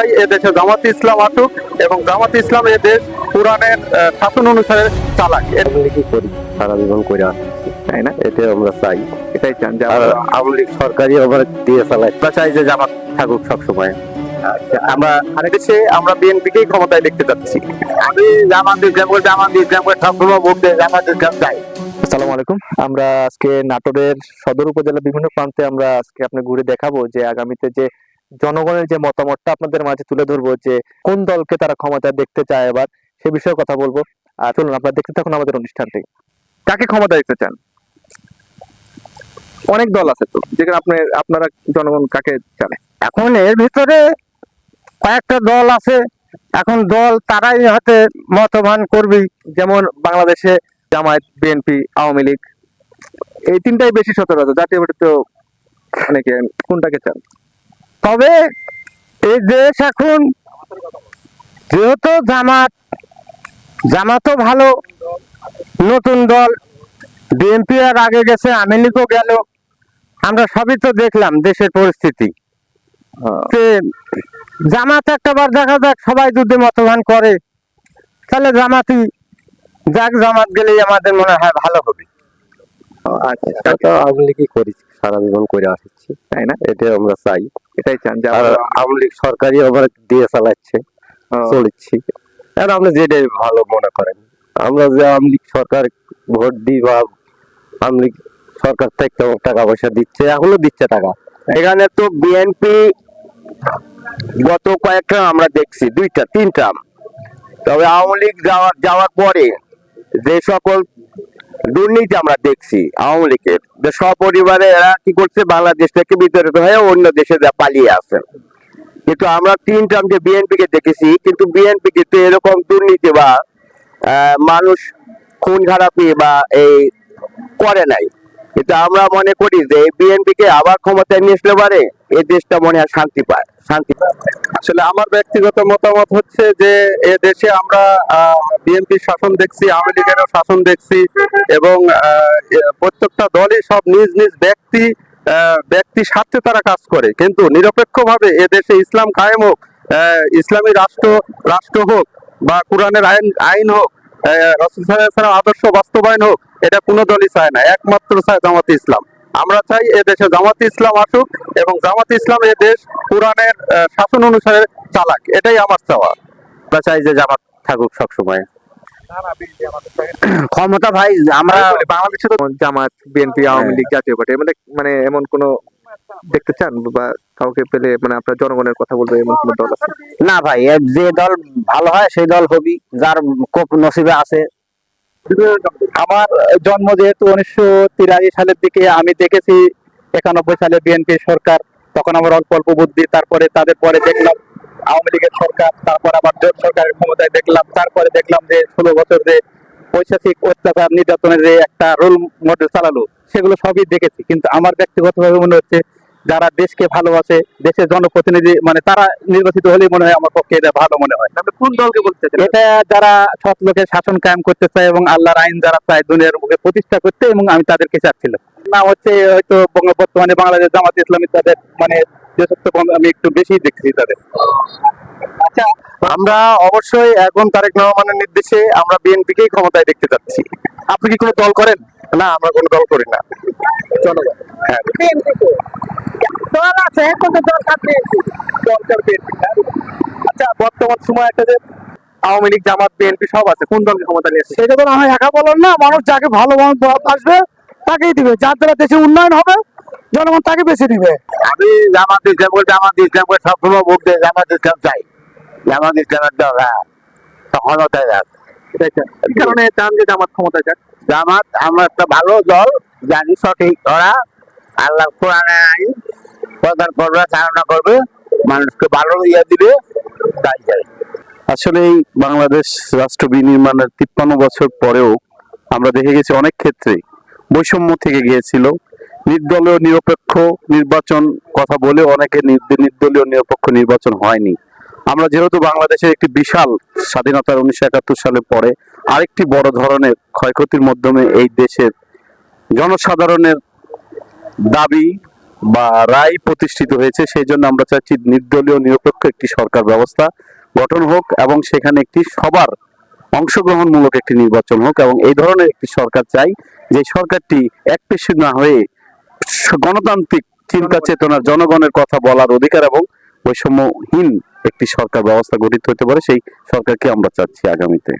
চাই এদেশে জামাত ইসলাম আসুক এবং জামাত ইসলাম এদেশ কোরআনের শাসন অনুসারে চালাক। লীগই করি সারা জীবন করে আসছি তাই না? এটাই আমরা চাই। এটাই চান যে আমরা- আওয়ামী লীগ সরকারি আবার দিয়ে চালাই আমরা চাই যে জামাত থাকুক সবসময়। আচ্ছা, আমরা দেশে আমরা বিএনপিকেই ক্ষমতায় দেখতে চাচ্ছি আমি জামাত ইসলাম করে জামাত ইসলাম করে সবসময় ভোট দেয় জামাত ইসলাম চাই। আসসালামু আলাইকুম। আমরা আজকে নাটোরের সদর উপজেলার বিভিন্ন প্রান্তে আমরা আজকে আপনি ঘুরে দেখাবো যে আগামীতে যে জনগণের যে মতামতটা আপনাদের মাঝে তুলে ধরবো যে কোন দলকে তারা ক্ষমতায় দেখতে চায় এবার, সে বিষয়ে কথা বলব। আর চলুন, আপনারা দেখতে থাকুন আমাদের অনুষ্ঠানটি। কাকে ক্ষমতা দেখতে চান? অনেক দল আছে তো, যেখানে আপনি, আপনারা জনগণ কাকে চান এখন এর ভিতরে কয়েকটা দল আছে। এখন দল তারাই হয়তো মতবান করবি। যেমন বাংলাদেশে জামায়াত, বিএনপি, আওয়ামী লীগ। এই তিনটাই বেশি সচরাচর জাতীয় পার্টি তো অনেকে, কোনটাকে চান? তবে এই দেশ এখন যেহেতু জামাত জামাতও ভালো নতুন দল বিএনপি আর আগে গেছে আওয়ামী লীগও গেল। আমরা সবই তো দেখলাম দেশের পরিস্থিতি। হ্যাঁ। জামাত একটা বার দেখা যাক সবাই যদি মতবান করে তাহলে জামাতই যাক জামাত গেলেই আমাদের মনে হয় ভালো হবে। আচ্ছা তো আওয়ামী লীগই করি সারা জীবন করে আসছি তাই না? এটাই আমরা চাই এটাই চান যে আওয়ামী লীগ সরকারি আবার দিয়ে চালাচ্ছে হ্যাঁ। চলছি। আর আপনি যেটাই ভালো মনে করেন আমরা যে আওয়ামী লীগ সরকার ভোট দিই বা আওয়ামী লীগ সরকার থেকে টাকা পয়সা দিচ্ছে এখনও দিচ্ছে টাকা। এখানে তো বিএনপি গত কয়েকটা আমরা দেখছি দুইটা তিনটা তবে আওয়ামী লীগ যাওয়ার যাওয়ার পরে যে সকল দুর্নীতি আমরা দেখছি আওয়ামী লীগের। যে সপরিবারে এরা কি করছে? বাংলাদেশ থেকে বিতাড়িত হয়ে অন্য দেশে যা পালিয়ে আছে কিন্তু আমরা তিন টার্ম যে বিএনপি কে দেখেছি, কিন্তু বিএনপি কে তো এরকম দুর্নীতি বা মানুষ খুন খারাপি বা এই করে নাই। কিন্তু আমরা মনে করি যে বিএনপি কে আবার ক্ষমতায় নিয়ে আসলে পারে, এই দেশটা মনে হয় শান্তি পায়। আসলে আমার ব্যক্তিগত মতামত হচ্ছে যে এ দেশে আমরা বিএনপি শাসন দেখছি, আওয়ামী শাসন দেখছি এবং প্রত্যেকটা দলই সব নিজ নিজ ব্যক্তি ব্যক্তি স্বার্থে তারা কাজ করে। কিন্তু নিরপেক্ষভাবে এ দেশে ইসলাম কায়েম হোক ইসলামী রাষ্ট্র রাষ্ট্র হোক বা কোরআনের আইন আইন হোক রসুল সাল্লাল্লাহু আদর্শ বাস্তবায়ন হোক, এটা কোনো দলই চায় না। একমাত্র চায় জামাতে ইসলাম। আমরা চাই এ দেশে জামাতে ইসলাম আসুক এবং জামাতে ইসলাম এ দেশ কোরআনের শাসন অনুসারে চালাক। এটাই আমার চাওয়া। আমরা চাই যে জামাত থাকুক সবসময়। ক্ষমতা ভাই আমরা আমরা বলি, বাংলাদেশে তো জামাত বিএনপি আওয়ামী লীগ জাতীয় পার্টি মানে মানে এমন কোন দেখতে চান বা কাউকে পেলে মানে আপনার জনগণের কথা বলবে এমন কোন দল আছে? না ভাই যে দল ভালো হয় সেই দল হবি যার কোপ নসিবে আছে আমার জন্ম যেহেতু উনিশশো তিরাশি সালের দিকে, আমি দেখেছি একানব্বই সালে বিএনপি সরকার, তখন আমার অল্প অল্প বুদ্ধি, তারপরে তাদের পরে দেখলাম আওয়ামী লীগের সরকার, তারপর আবার জোট সরকারের ক্ষমতায় দেখলাম, তারপরে দেখলাম যে ষোলো বছর যে পৈশাচিক অত্যাচার, নির্যাতনের যে একটা রোল মডেল চালালো, সেগুলো সবই দেখেছি। কিন্তু আমার ব্যক্তিগতভাবে মনে হচ্ছে যারা দেশকে ভালোবাসে দেশের জনপ্রতিনিধি মানে তারা নির্বাচিত হলেই মনে হয় আমার পক্ষে এটা ভালো মনে হয়। কোন দলকে বলতে চাচ্ছেন? এটা যারা সৎ লোকের শাসন কায়েম করতে চায় এবং আল্লাহর আইন যারা চায় দুনিয়ার মুখে প্রতিষ্ঠা করতে এবং আমি তাদেরকে চাচ্ছিলাম। না হচ্ছে হয়তো বর্তমানে বাংলাদেশ জামাত ইসলামী তাদের মানে আমি একটু বেশি দেখছি তাদের। আচ্ছা আমরা অবশ্যই এখন তারেক রহমানের নির্দেশে আমরা বিএনপিকেই ক্ষমতায় দেখতে চাচ্ছি আপনি কি কোনো দল করেন? না আমরা কোনো দল করি না। জনগণ। হ্যাঁ। দল আছে দল থাকবে দরকার বিএনপি আচ্ছা বর্তমান সময় একটা যে আওয়ামী লীগ জামাত বিএনপি সব আছে কোন দলকে ক্ষমতা সেটা তো হয় একা বলেন না মানুষ যাকে ভালো আসবে তাকেই দিবে। যার দ্বারা দেশের উন্নয়ন হবে জনগণ তাকে বেছে দিবে আমি জামাত ইসলাম করে জামাত ইসলাম করে সবসময় ভোট দেয় জামাত ইসলাম চাই। জামাত ইসলামের দল হ্যাঁ। ক্ষমতায় যাক কারণে চান যে জামাত ক্ষমতায় যাক। জামাত আমরা একটা ভালো দল জানি সঠিক, ওরা আল্লাহ কোরআনে আইন প্রদান করবে চালনা করবে, মানুষকে ভালো ইয়ে দিবে, তাই চাই আসলে এই বাংলাদেশ রাষ্ট্র বিনির্মাণের তিপ্পান্ন বছর পরেও আমরা দেখে গেছি অনেক ক্ষেত্রে বৈষম্য থেকে গিয়েছিল। নির্দলীয় নিরপেক্ষ নির্বাচন কথা বলে অনেকে নির্দ- নির্দলীয় নিরপেক্ষ নির্বাচন হয়নি। আমরা যেহেতু বাংলাদেশের একটি বিশাল স্বাধীনতার উনিশশো একাত্তর সালে পরে আরেকটি বড় ধরনের ক্ষয়ক্ষতির মাধ্যমে এই দেশের জনসাধারণের দাবি বা রায় প্রতিষ্ঠিত হয়েছে, সেই জন্য আমরা চাচ্ছি নির্দলীয় নিরপেক্ষ একটি সরকার ব্যবস্থা গঠন হোক এবং সেখানে একটি সবার অংশগ্রহণমূলক একটি নির্বাচন হোক এবং এই ধরনের একটি সরকার চাই, যে সরকারটি একপেশে না হয়ে গণতান্ত্রিক চিন্তা চেতনা জনগণের কথা বলার অধিকার এবং বৈষম্যহীন একটি সরকার ব্যবস্থা গঠিত হতে পারে, সেই সরকারকে আমরা চাচ্ছি আগামীতে।